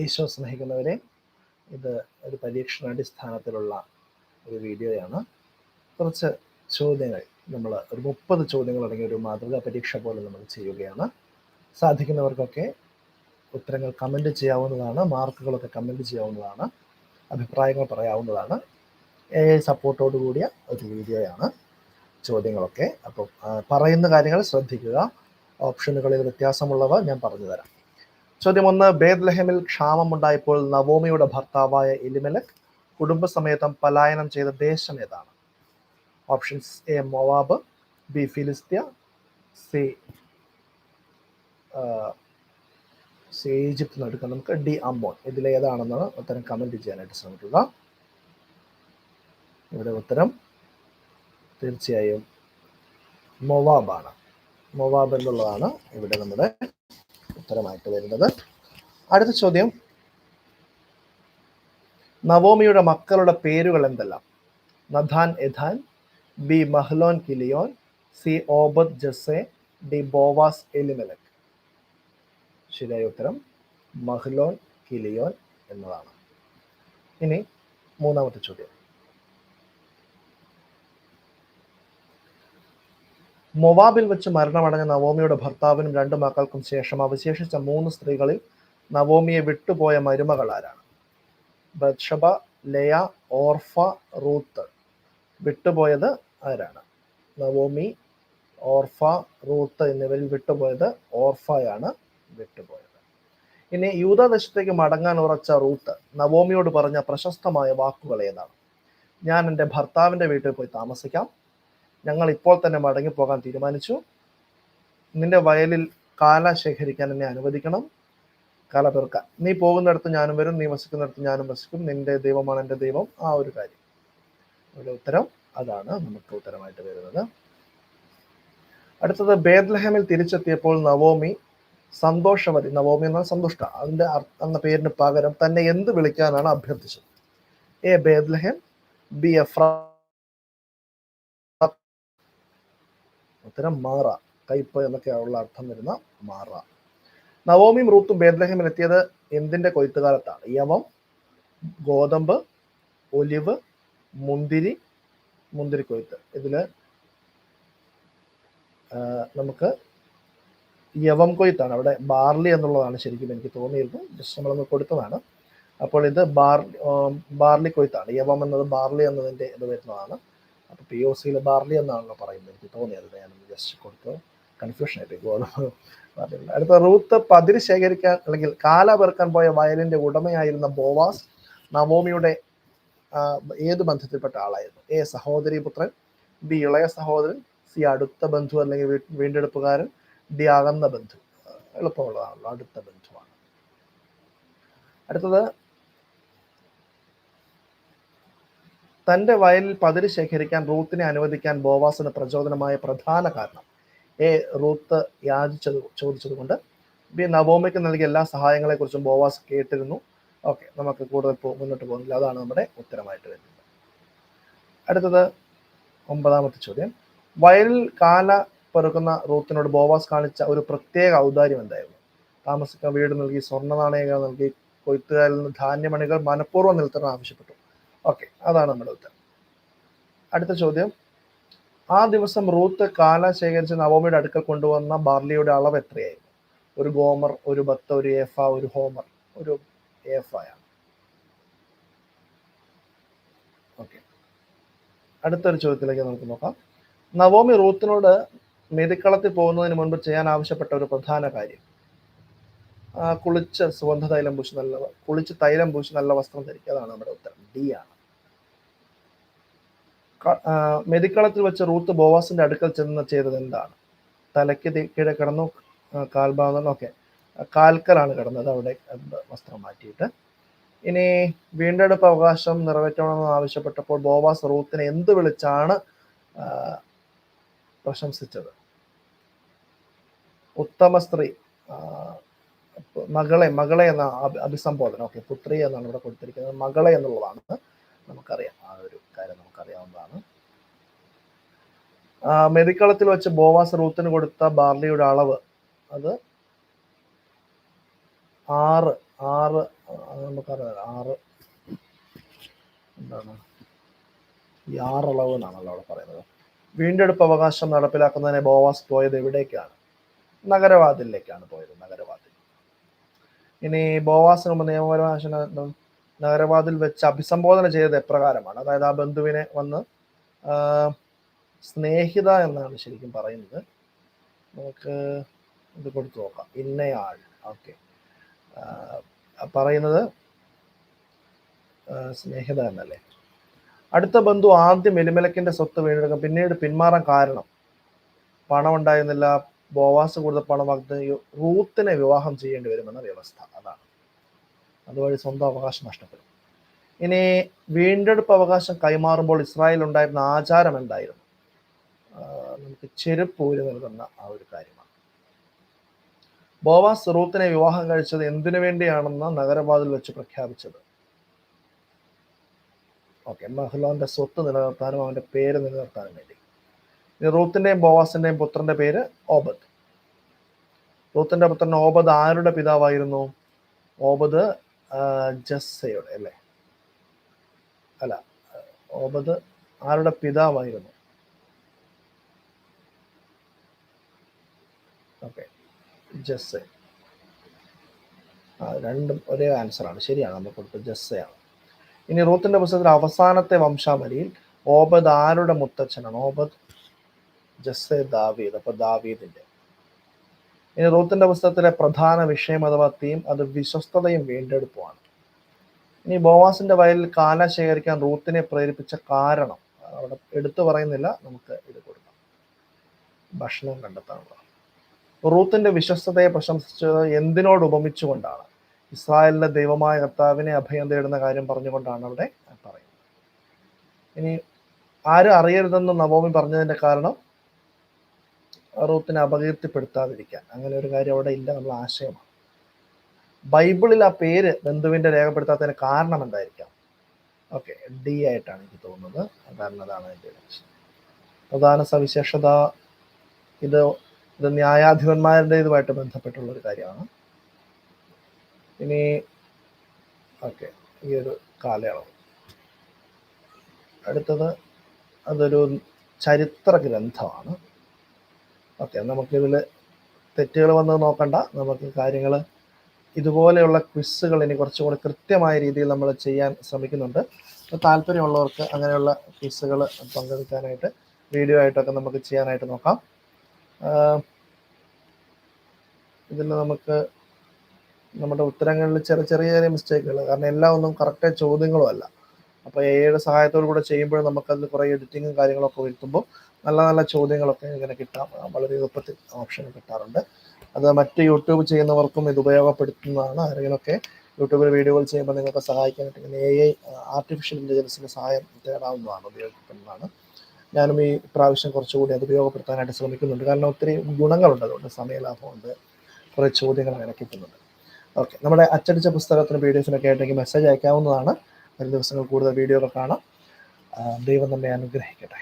ഈശോ സ്നേഹിക്കുന്നവരെ ഇത് ഒരു പരീക്ഷണാടിസ്ഥാനത്തിലുള്ള ഒരു വീഡിയോയാണ്. കുറച്ച് ചോദ്യങ്ങൾ നമ്മൾ ഒരു മുപ്പത് ചോദ്യങ്ങൾ അടങ്ങിയ ഒരു മാതൃകാ പരീക്ഷ പോലെ നമ്മൾ ചെയ്യുകയാണ്. സാധിക്കുന്നവർക്കൊക്കെ ഉത്തരങ്ങൾ കമന്റ് ചെയ്യാവുന്നതാണ് മാർക്കുകളൊക്കെ കമന്റ് ചെയ്യാവുന്നതാണ് അഭിപ്രായങ്ങൾ പറയാവുന്നതാണ്. എ ഐ സപ്പോർട്ടോട് കൂടിയ ഒരു വീഡിയോയാണ് ചോദ്യങ്ങളൊക്കെ. അപ്പോൾ പറയുന്ന കാര്യങ്ങൾ ശ്രദ്ധിക്കുക. ഓപ്ഷനുകളിൽ വ്യത്യാസമുള്ളവ ഞാൻ പറഞ്ഞു തരാം. ചോദ്യം ഒന്ന് ബേദ്ലഹമിൽ ക്ഷാമമുണ്ടായപ്പോൾ നവോമിയുടെ ഭർത്താവായ എലിമലക് കുടുംബസമേതം പലായനം ചെയ്ത ദേശം ഏതാണ്? Options A Moab B Philistia C C Egypt എടുക്കാം. നമുക്ക് ഡി അമ്മോൺ. ഇതിലേതാണെന്ന് ഉത്തരം കമന്റ് ചെയ്യാനായിട്ട് ശ്രമിക്കുക. ഇവിടെ ഉത്തരം തീർച്ചയായും മൊവാബാണ്. മൊവാബ് എന്നുള്ളതാണ് ഇവിടെ നമ്മുടെ ഉത്തരമായിട്ട് വരുന്നത്. അടുത്ത ചോദ്യം. നവോമിയുടെ മക്കളുടെ പേരുകൾ എന്തെല്ലാം? Nathan Ethan B Mahlon Chilion C Obed Jesse D Boaz Elimelech. ശരിയായ ഉത്തരം മഹ്ലോൻ കിലിയോൻ എന്നതാണ്. ഇനി മൂന്നാമത്തെ ചോദ്യം. മൊവാബിൽ വെച്ച് മരണമടഞ്ഞ നവോമിയുടെ ഭർത്താവിനും രണ്ട് മക്കൾക്കും ശേഷം അവശേഷിച്ച മൂന്ന് സ്ത്രീകളിൽ നവോമിയെ വിട്ടുപോയ മരുമകൾ ആരാണ്? Bathsheba Leah Orpah Ruth. വിട്ടുപോയത് ആരാണ്? നവോമി ഓർഫ റൂത്ത് എന്നിവരിൽ വിട്ടുപോയത് ഓർഫയാണ് വിട്ടുപോയത്. ഇനി യൂതദേശത്തേക്ക് മടങ്ങാൻ ഉറച്ച റൂത്ത് നവോമിയോട് പറഞ്ഞ പ്രശസ്തമായ വാക്കുകൾ ഏതാണ്? ഞാൻ എന്റെ ഭർത്താവിന്റെ വീട്ടിൽ പോയി താമസിക്കാം. ഞങ്ങൾ ഇപ്പോൾ തന്നെ മടങ്ങിപ്പോകാൻ തീരുമാനിച്ചു. നിന്റെ വയലിൽ കാല ശേഖരിക്കാൻ എന്നെ അനുവദിക്കണം. കാല പെറുക്കാൻ നീ പോകുന്നിടത്ത് ഞാനും വരും നീ വസിക്കുന്നിടത്ത് ഞാനും വസിക്കും. നിന്റെ ദൈവമാണ് എന്റെ ദൈവം. ആ ഒരു കാര്യം. ഒരു ഉത്തരം അതാണ് നമുക്ക് ഉത്തരമായിട്ട് വരുന്നത്. അടുത്തത് ബേദ്ലഹമിൽ തിരിച്ചെത്തിയപ്പോൾ നവോമി സന്തോഷവതി നവോമി എന്നാൽ സന്തുഷ്ട. അതിന്റെ അർത്ഥ- എന്ന പേരിന് പകരം തന്നെ എന്ത് വിളിക്കാനാണ് അഭ്യർത്ഥിച്ചത്? എ ബേദ്ലഹം ബി എഫ്ര ഉത്തരം മാറ. കയ്പ് എന്നൊക്കെയുള്ള അർത്ഥം വരുന്ന മാറ. നവോമിയും റൂത്തും ബേദ്ലഹമിൽ എത്തിയത് എന്തിന്റെ കൊയ്ത്തുകാലത്താണ്? യമം ഗോതമ്പ് ഒലിവ് മുന്തിരി മുന്തിരി കൊയ്ത്ത് ഇതിൽ നമുക്ക് യവം കൊയ്ത്താണ്. അവിടെ ബാർലി എന്നുള്ളതാണ് ശരിക്കും എനിക്ക് തോന്നിയിരുന്നു ജസ്റ്റ് നമ്മളൊന്ന് കൊടുത്തതാണ്. അപ്പോൾ ഇത് ബാർ ബാർലി കൊയ്ത്താണ്. യവം എന്നത് ബാർലി എന്നതിന്റെ ഇത് വരുന്നതാണ്. അപ്പോൾ പി ഒ സിയിൽ ബാർലി എന്നാണല്ലോ പറയുന്നത്. എനിക്ക് തോന്നിയത് ഞാൻ ജസ്റ്റ് കൊടുത്തു കൺഫ്യൂഷൻ ആയിട്ട് അടുത്ത റൂത്ത് പതിര് ശേഖരിക്കാൻ അല്ലെങ്കിൽ കാല പെറുക്കാൻ പോയ വയലിന്റെ ഉടമയായിരുന്ന ബോവാസ് നവോമിയുടെ ഏത് ബന്ധത്തിൽപ്പെട്ട ആളായിരുന്നു? എ സഹോദരി പുത്രൻ ബി ഇളയ സഹോദരൻ സി അടുത്ത ബന്ധു അല്ലെങ്കിൽ വീണ്ടെടുപ്പുകാരൻ ഡി അകന്ന ബന്ധു. എളുപ്പമുള്ളതാണല്ലോ. അടുത്ത ബന്ധുവാണ്. അടുത്തത് തന്റെ വയലിൽ പതിര് ശേഖരിക്കാൻ റൂത്തിനെ അനുവദിക്കാൻ ബോവാസിന് പ്രചോദനമായ പ്രധാന കാരണം. എ റൂത്ത് യാചിച്ചത് ചോദിച്ചത് കൊണ്ട് ബി നവോമയ്ക്ക് നൽകിയ എല്ലാ സഹായങ്ങളെക്കുറിച്ചും ബോവാസ് കേട്ടിരുന്നു. ഓക്കെ നമുക്ക് കൂടുതൽ മുന്നോട്ട് പോകുന്നില്ല. അതാണ് നമ്മുടെ ഉത്തരമായിട്ട് വരുന്നത്. അടുത്തത് ഒമ്പതാമത്തെ ചോദ്യം. വയലിൽ കാല പെറുക്കുന്ന റൂത്തിനോട് ബോവാസ് കാണിച്ച ഒരു പ്രത്യേക ഔദാര്യം എന്തായിരുന്നു? താമസിക്കാൻ വീട് നൽകി സ്വർണ നാണയങ്ങൾ നൽകി കൊയ്ത്തുകാരിൽ നിന്ന് ധാന്യമണികൾ മനഃപൂർവം നിൽത്തണം ആവശ്യപ്പെട്ടു. ഓക്കെ അതാണ് നമ്മുടെ ഉത്തരം. അടുത്ത ചോദ്യം. ആ ദിവസം റൂത്ത് കാല ശേഖരിച്ച് നവോമിയുടെ അടുക്കൽ കൊണ്ടുവന്ന ബാർലിയുടെ അളവ് എത്രയായിരുന്നു? ഒരു ഗോമർ ഒരു ബത്ത ഒരു ഏഫ ഒരു ഹോമർ. ഒരു ഏഫയാണ്. ഓക്കെ അടുത്തൊരു ചോദ്യത്തിലേക്ക് നമുക്ക് നോക്കാം. നവോമി റൂത്തിനോട് മെതിക്കളത്തിൽ പോകുന്നതിന് മുൻപ് ചെയ്യാൻ ആവശ്യപ്പെട്ട ഒരു പ്രധാന കാര്യം. കുളിച്ച് സുഗന്ധ തൈലം പൂശി നല്ല കുളിച്ച് തൈലം പൂശി നല്ല വസ്ത്രം ധരിക്കുക അതാണ് നമ്മുടെ ഉത്തരം. ഡി ആണ് മെതിക്കളത്തിൽ വെച്ച് റൂത്ത് ബോവാസിന്റെ അടുക്കൽ ചെന്ന് ചെയ്തത് എന്താണ്? തലയ്ക്ക് കീഴെ കിടന്നു കാൽഭാഗം ഓക്കെ. കാൽക്കലാണ് കിടന്നത്. അവിടെ വസ്ത്രം മാറ്റിയിട്ട്. ഇനി വീണ്ടെടുപ്പ് അവകാശം നിറവേറ്റണമെന്ന് ആവശ്യപ്പെട്ടപ്പോൾ ബോവാസ് റൂത്തിനെ എന്ത് വിളിച്ചാണ് പ്രശംസിച്ചത്? ഉത്തമ സ്ത്രീ മകളെ മകളെ എന്ന അഭിസംബോധന ഓക്കെ പുത്രി എന്നാണ് ഇവിടെ കൊടുത്തിരിക്കുന്നത്. മകളെ എന്നുള്ളതാണ് നമുക്കറിയാം. ആ ഒരു കാര്യം നമുക്കറിയാവുന്നതാണ്. മെതിക്കളത്തിൽ വെച്ച് ബോവാസ് റൂത്തിന് കൊടുത്ത ബാർലിയുടെ അളവ് അത് ആറ് ആറ് നമുക്കറിയാം. ആറ്. എന്താണ്? ഈ ആറളവ് എന്നാണല്ലോ അവിടെ പറയുന്നത്. വീണ്ടെടുപ്പ് അവകാശം നടപ്പിലാക്കുന്നതിന് ബോവാസ് പോയത് എവിടേക്കാണ്? നഗരവാദിലേക്കാണ് പോയത് നഗരവാതിൽ. ഇനി ബോവാസിന് മുമ്പ് നിയമപരമായ നഗരവാതിൽ വെച്ച് അഭിസംബോധന ചെയ്തത് എപ്രകാരമാണ്? അതായത് ആ ബന്ധുവിനെ വന്ന് സ്നേഹിത എന്നാണ് ശരിക്കും പറയുന്നത്. നമുക്ക് ഇത് കൊടുത്തു നോക്കാം. ഇന്നയാൾ. ഓക്കെ. പറയുന്നത് സ്നേഹിത എന്നല്ലേ? അടുത്ത ബന്ധു ആദ്യം എലിമലക്കിന്റെ സ്വത്ത് വീണ്ടെടുക്കും. പിന്നീട് പിന്മാറാൻ കാരണം. പണം ഉണ്ടായിരുന്നില്ല ബോവാസ് കൊടുത്ത പണം വാഗ്ദ റൂത്തിനെ വിവാഹം ചെയ്യേണ്ടി വരുമെന്ന വ്യവസ്ഥ. അതാണ്. അതുവഴി സ്വന്തം അവകാശം നഷ്ടപ്പെടും. ഇനി വീണ്ടെടുപ്പ് അവകാശം കൈമാറുമ്പോൾ ഇസ്രായേൽ ഉണ്ടായിരുന്ന ആചാരം എന്തായിരുന്നു? നമുക്ക് ചെരുപ്പ് ഊരി നൽകുന്ന ആ ഒരു കാര്യമാണ്. ബോവാസ് റൂത്തിനെ വിവാഹം കഴിച്ചത് എന്തിനു വേണ്ടിയാണെന്ന് നഗരവാതിൽ വെച്ച് പ്രഖ്യാപിച്ചത്? ഓക്കെ മഹ്ലോന്റെ സ്വത്ത് നിലനിർത്താനും അവന്റെ പേര് നിലനിർത്താനും വേണ്ടി. റൂത്തിന്റെയും ബോവാസിന്റെയും പുത്രന്റെ പേര് ഓബദ്. റൂത്തിന്റെ പുത്രൻ ഓബദ് ആരുടെ പിതാവായിരുന്നു? ഓബദ് ജസ്സയുടെ അല്ലേ? അല്ല ഓബദ് ആരുടെ പിതാവായിരുന്നു? Okay Jesse. രണ്ടും ഒരേ ആൻസറാണ് ശരിയാണ് നമ്മൾ കൊടുത്ത ജസ്സയാണ്. ഇനി റൂത്തിന്റെ പുസ്തകത്തിൽ അവസാനത്തെ വംശാവലിയിൽ ഓബദ് ആരുടെ മുത്തച്ഛനാണ്? ഓബദ് ജസ്സെ ദാവീദ് അപ്പൊ ദാവീദിന്റെ. ഇനി റൂത്തിന്റെ പുസ്തകത്തിലെ പ്രധാന വിഷയം അഥവാ തീം അത് വിശ്വസ്തതയും വീണ്ടെടുപ്പുമാണ്. ഇനി ബോവാസിന്റെ വയലിൽ കാല ശേഖരിക്കാൻ റൂത്തിനെ പ്രേരിപ്പിച്ച കാരണം അവിടെ എടുത്തു പറയുന്നില്ല നമുക്ക് ഇത് കൊടുക്കാം. ഭക്ഷണം കണ്ടെത്താനുള്ള. റൂത്തിന്റെ വിശ്വസ്തതയെ പ്രശംസിച്ചത് എന്തിനോട് ഉപമിച്ചുകൊണ്ടാണ്? ഇസ്രായേലിന്റെ ദൈവമായ കർത്താവിനെ അഭയം തേടുന്ന കാര്യം പറഞ്ഞുകൊണ്ടാണ് അവിടെ പറയുന്നത്. ഇനി ആരും അറിയരുതെന്ന് നവോമി പറഞ്ഞതിന്റെ കാരണം റൂത്തിനെ അപകീർത്തിപ്പെടുത്താതിരിക്കാൻ. അങ്ങനെ ഒരു കാര്യം അവിടെ ഇല്ല എന്നുള്ള ആശയമാണ്. ബൈബിളിൽ ആ പേര് ബന്ധുവിന്റെ രേഖപ്പെടുത്താത്തതിന് കാരണം എന്തായിരിക്കാം? ഓക്കെ ഡി ആയിട്ടാണ് എനിക്ക് തോന്നുന്നത്. കാരണം അതാണ് എന്റെ പ്രധാന സവിശേഷത ഇത് ഇത് ന്യായാധിപന്മാരുടെ ഇതുമായിട്ട് ബന്ധപ്പെട്ടുള്ള ഒരു കാര്യമാണ്. ഇനി ഓക്കെ ഈ ഒരു കാലയളവ്. അടുത്തത് അതൊരു ചരിത്ര ഗ്രന്ഥമാണ്. ഓക്കെ നമുക്കിതിൽ തെറ്റുകൾ വന്നത് നോക്കണ്ട. നമുക്ക് കാര്യങ്ങൾ ഇതുപോലെയുള്ള ക്വിസ്സുകൾ ഇനി കുറച്ചും കൂടി കൃത്യമായ രീതിയിൽ നമ്മൾ ചെയ്യാൻ ശ്രമിക്കുന്നുണ്ട്. താല്പര്യമുള്ളവർക്ക് അങ്ങനെയുള്ള ക്വിസ്സുകൾ പങ്കെടുക്കാനായിട്ട് വീഡിയോ ആയിട്ടൊക്കെ നമുക്ക് ചെയ്യാനായിട്ട് നോക്കാം. ഇതിൽ നമുക്ക് നമ്മുടെ ഉത്തരങ്ങളിൽ ചെറിയ ചെറിയ ചെറിയ മിസ്റ്റേക്കുകൾ കാരണം എല്ലാം ഒന്നും കറക്റ്റ് ചോദ്യങ്ങളും അല്ല. അപ്പോൾ എയുടെ സഹായത്തോടു കൂടെ ചെയ്യുമ്പോൾ നമുക്കതിൽ കുറേ എഡിറ്റിങ്ങും കാര്യങ്ങളൊക്കെ വരുത്തുമ്പോൾ നല്ല നല്ല ചോദ്യങ്ങളൊക്കെ ഇങ്ങനെ കിട്ടാം. വളരെ എളുപ്പത്തിൽ ഓപ്ഷൻ കിട്ടാറുണ്ട്. അത് മറ്റ് യൂട്യൂബ് ചെയ്യുന്നവർക്കും ഇത് ഉപയോഗപ്പെടുത്തുന്നതാണ്. ആരെങ്കിലുമൊക്കെ യൂട്യൂബിൽ വീഡിയോകൾ ചെയ്യുമ്പോൾ നിങ്ങൾക്ക് സഹായിക്കാനായിട്ട് ഇങ്ങനെ എ ഐ ആർട്ടിഫിഷ്യൽ ഇന്റലിജൻസിന്റെ സഹായം തേടാവുന്നതാണ് ഉപയോഗപ്പെടുന്നതാണ് ഞാനും ഈ പ്രാവശ്യം കുറച്ചുകൂടി അത് ഉപയോഗപ്പെടുത്താനായിട്ട് ശ്രമിക്കുന്നുണ്ട്. കാരണം ഒത്തിരി ഗുണങ്ങളുണ്ട് അതുകൊണ്ട് സമയലാഭമുണ്ട്. കുറേ ചോദ്യങ്ങൾ അങ്ങനെ കിട്ടുന്നുണ്ട്. ഓക്കെ നമ്മുടെ അച്ചടിച്ച പുസ്തകത്തിന് പി ഡി എഫിനൊക്കെ ആയിട്ടെങ്കിൽ മെസ്സേജ് അയക്കാവുന്നതാണ്. വരും ദിവസങ്ങൾ കൂടുതൽ വീഡിയോകൾ കാണാം. ദൈവം നമ്മെ അനുഗ്രഹിക്കട്ടെ.